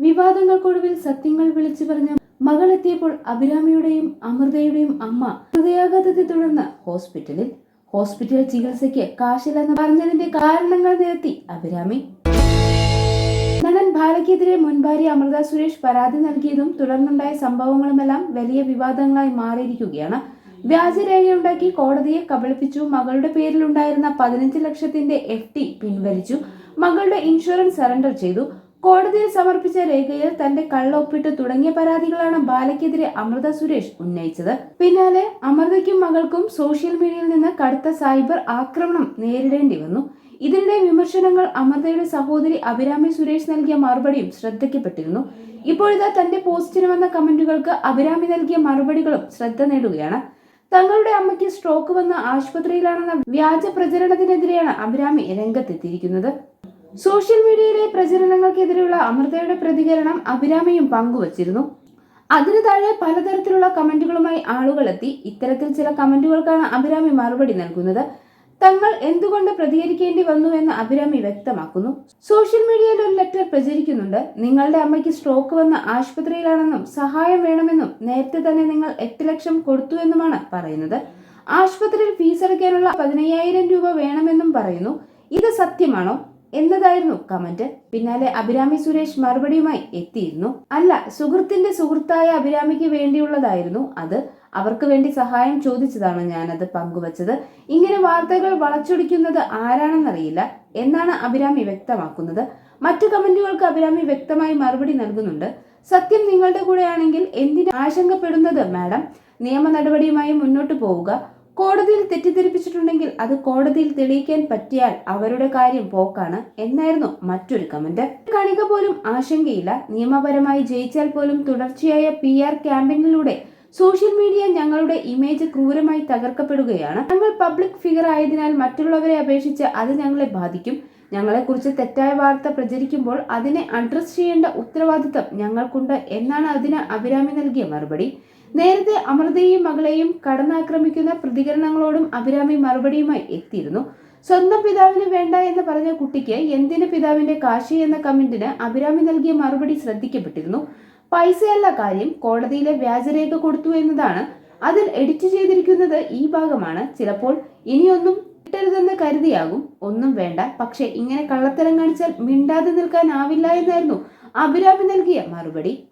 വിവാദങ്ങൾക്കൊടുവിൽ സത്യങ്ങൾ വിളിച്ചു പറഞ്ഞ മകളെത്തിയപ്പോൾ അഭിരാമിയുടെയും അമൃതയുടെയും അമ്മ ഹൃദയാഘാതത്തെ തുടർന്ന് ഹോസ്പിറ്റലിൽ ഹോസ്പിറ്റൽ ചികിത്സയ്ക്ക് കാശില്ലെന്ന് പറഞ്ഞതിന്റെ കാരണങ്ങൾ നിരത്തി അഭിരാമി. നടൻ ബാലയ്ക്കെതിരെ മുൻഭാര്യ അമൃത സുരേഷ് പരാതി നൽകിയതും തുടർന്നുണ്ടായ സംഭവങ്ങളുമെല്ലാം വലിയ വിവാദങ്ങളായി മാറിയിരിക്കുകയാണ്. വ്യാജരേഖയുണ്ടാക്കി കോടതിയെ കബളിപ്പിച്ചു. മകളുടെ പേരിലുണ്ടായിരുന്ന പതിനഞ്ച് ലക്ഷത്തിന്റെ എഫ് ടി പിൻവലിച്ചു. മകളുടെ ഇൻഷുറൻസ് സറണ്ടർ ചെയ്തു. കോടതിയിൽ സമർപ്പിച്ച രേഖയിൽ തന്റെ കള്ളൊപ്പിട്ട് തുടങ്ങിയ പരാതികളാണ് ബാലയ്ക്കെതിരെ അമൃത സുരേഷ് ഉന്നയിച്ചത്. പിന്നാലെ അമൃതയ്ക്കും മകൾക്കും സോഷ്യൽ മീഡിയയിൽ നിന്ന് കടുത്ത സൈബർ ആക്രമണം നേരിടേണ്ടി വന്നു. ഇതിനിടെ വിമർശനങ്ങൾ അമൃതയുടെ സഹോദരി അഭിരാമി സുരേഷ് നൽകിയ മറുപടിയും ശ്രദ്ധിക്കപ്പെട്ടിരുന്നു ഇപ്പോഴിതാ തന്റെ പോസ്റ്റിന് വന്ന കമന്റുകൾക്ക് അഭിരാമി നൽകിയ മറുപടികളും ശ്രദ്ധ നേടുകയാണ്. തങ്ങളുടെ അമ്മയ്ക്ക് സ്ട്രോക്ക് വന്ന ആശുപത്രിയിലാണെന്ന വ്യാജ പ്രചരണത്തിനെതിരെയാണ് അഭിരാമി രംഗത്തെത്തിയിരിക്കുന്നത്. സോഷ്യൽ മീഡിയയിലെ പ്രചരണങ്ങൾക്കെതിരെയുള്ള അമൃതയുടെ പ്രതികരണം അഭിരാമിയും പങ്കുവച്ചിരുന്നു. അതിനു താഴെ പലതരത്തിലുള്ള കമന്റുകളുമായി ആളുകളെത്തി ഇത്തരത്തിൽ ചില കമന്റുകൾക്കാണ് അഭിരാമി മറുപടി നൽകുന്നത്. തങ്ങൾ എന്തുകൊണ്ട് പ്രതികരിക്കേണ്ടി വന്നു എന്ന് അഭിരാമി വ്യക്തമാക്കുന്നു. സോഷ്യൽ മീഡിയയിൽ ഒരു ലെറ്റർ പ്രചരിക്കുന്നുണ്ട്. നിങ്ങളുടെ അമ്മയ്ക്ക് സ്ട്രോക്ക് വന്ന ആശുപത്രിയിലാണെന്നും സഹായം വേണമെന്നും നേരത്തെ തന്നെ നിങ്ങൾ എട്ട് ലക്ഷം കൊടുത്തു എന്നുമാണ് പറയുന്നത്. ആശുപത്രിയിൽ ഫീസ് അടയ്ക്കാനുള്ള പതിനയ്യായിരം രൂപ വേണമെന്നും പറയുന്നു. ഇത് സത്യമാണോ? എന്നതായിരുന്നു കമന്റ്. പിന്നാലെ അഭിരാമി സുരേഷ് മറുപടിയുമായി എത്തിയിരുന്നു. അല്ല സുഹൃത്തിന്റെ സുഹൃത്തായ അഭിരാമിക്ക് വേണ്ടിയുള്ളതായിരുന്നു അത്. അവർക്ക് വേണ്ടി സഹായം ചോദിച്ചതാണ് ഞാനത് പങ്കുവച്ചത്. ഇങ്ങനെ വാർത്തകൾ വളച്ചൊടിക്കുന്നത് ആരാണെന്നറിയില്ല. എന്നാണ് അഭിരാമി വ്യക്തമാക്കുന്നത്. മറ്റു കമന്റുകൾക്ക് അഭിരാമി വ്യക്തമായി മറുപടി നൽകുന്നുണ്ട്. സത്യം നിങ്ങളുടെ കൂടെയാണെങ്കിൽ എന്തിനു ആശങ്കപ്പെടുന്നത് മാഡം? നിയമ നടപടിയുമായി മുന്നോട്ട് പോവുക. കോടതിയിൽ തെറ്റിദ്ധരിപ്പിച്ചിട്ടുണ്ടെങ്കിൽ അത് കോടതിയിൽ തെളിയിക്കാൻ പറ്റിയാൽ അവരുടെ കാര്യം പോക്കാണ് എന്നായിരുന്നു മറ്റൊരു കമന്റ്. കണിക പോലും ആശങ്കയില്ല. നിയമപരമായി ജയിച്ചാൽ പോലും തുടർച്ചയായ പി ആർ ക്യാമ്പയിനിലൂടെ സോഷ്യൽ മീഡിയ ഞങ്ങളുടെ ഇമേജ് ക്രൂരമായി തകർക്കപ്പെടുകയാണ്. ഞങ്ങൾ പബ്ലിക് ഫിഗർ ആയതിനാൽ മറ്റുള്ളവരെ അപേക്ഷിച്ച് അത് ഞങ്ങളെ ബാധിക്കും. ഞങ്ങളെക്കുറിച്ച് തെറ്റായ വാർത്ത പ്രചരിക്കുമ്പോൾ അതിനെ അഡ്രസ് ചെയ്യേണ്ട ഉത്തരവാദിത്തം ഞങ്ങൾക്കുണ്ട് എന്നാണ് അതിന് അഭിരാമി നൽകിയ മറുപടി. നേരത്തെ അമൃതയെയും മകളെയും കടന്നാക്രമിക്കുന്ന പ്രതികരണങ്ങളോടും അഭിരാമി മറുപടിയുമായി എത്തിയിരുന്നു. സ്വന്തം പിതാവിന് വേണ്ട എന്ന് പറഞ്ഞ കുട്ടിക്ക് എന്തിന് പിതാവിന്റെ കാശി എന്ന കമന്റിന് അഭിരാമി നൽകിയ മറുപടി ശ്രദ്ധിക്കപ്പെട്ടിരുന്നു. പൈസയല്ല കാര്യം കോടതിയിലെ വ്യാജരേഖ കൊടുത്തു എന്നതാണ്. അതിൽ എഡിറ്റ് ചെയ്തിരിക്കുന്നത് ഈ ഭാഗമാണ്. ചിലപ്പോൾ ഇനിയൊന്നും കിട്ടരുതെന്ന് കരുതിയാകും. ഒന്നും വേണ്ട. പക്ഷെ ഇങ്ങനെ കള്ളത്തരം കാണിച്ചാൽ മിണ്ടാതെ നിൽക്കാനാവില്ല എന്നായിരുന്നു അഭിരാമി നൽകിയ മറുപടി.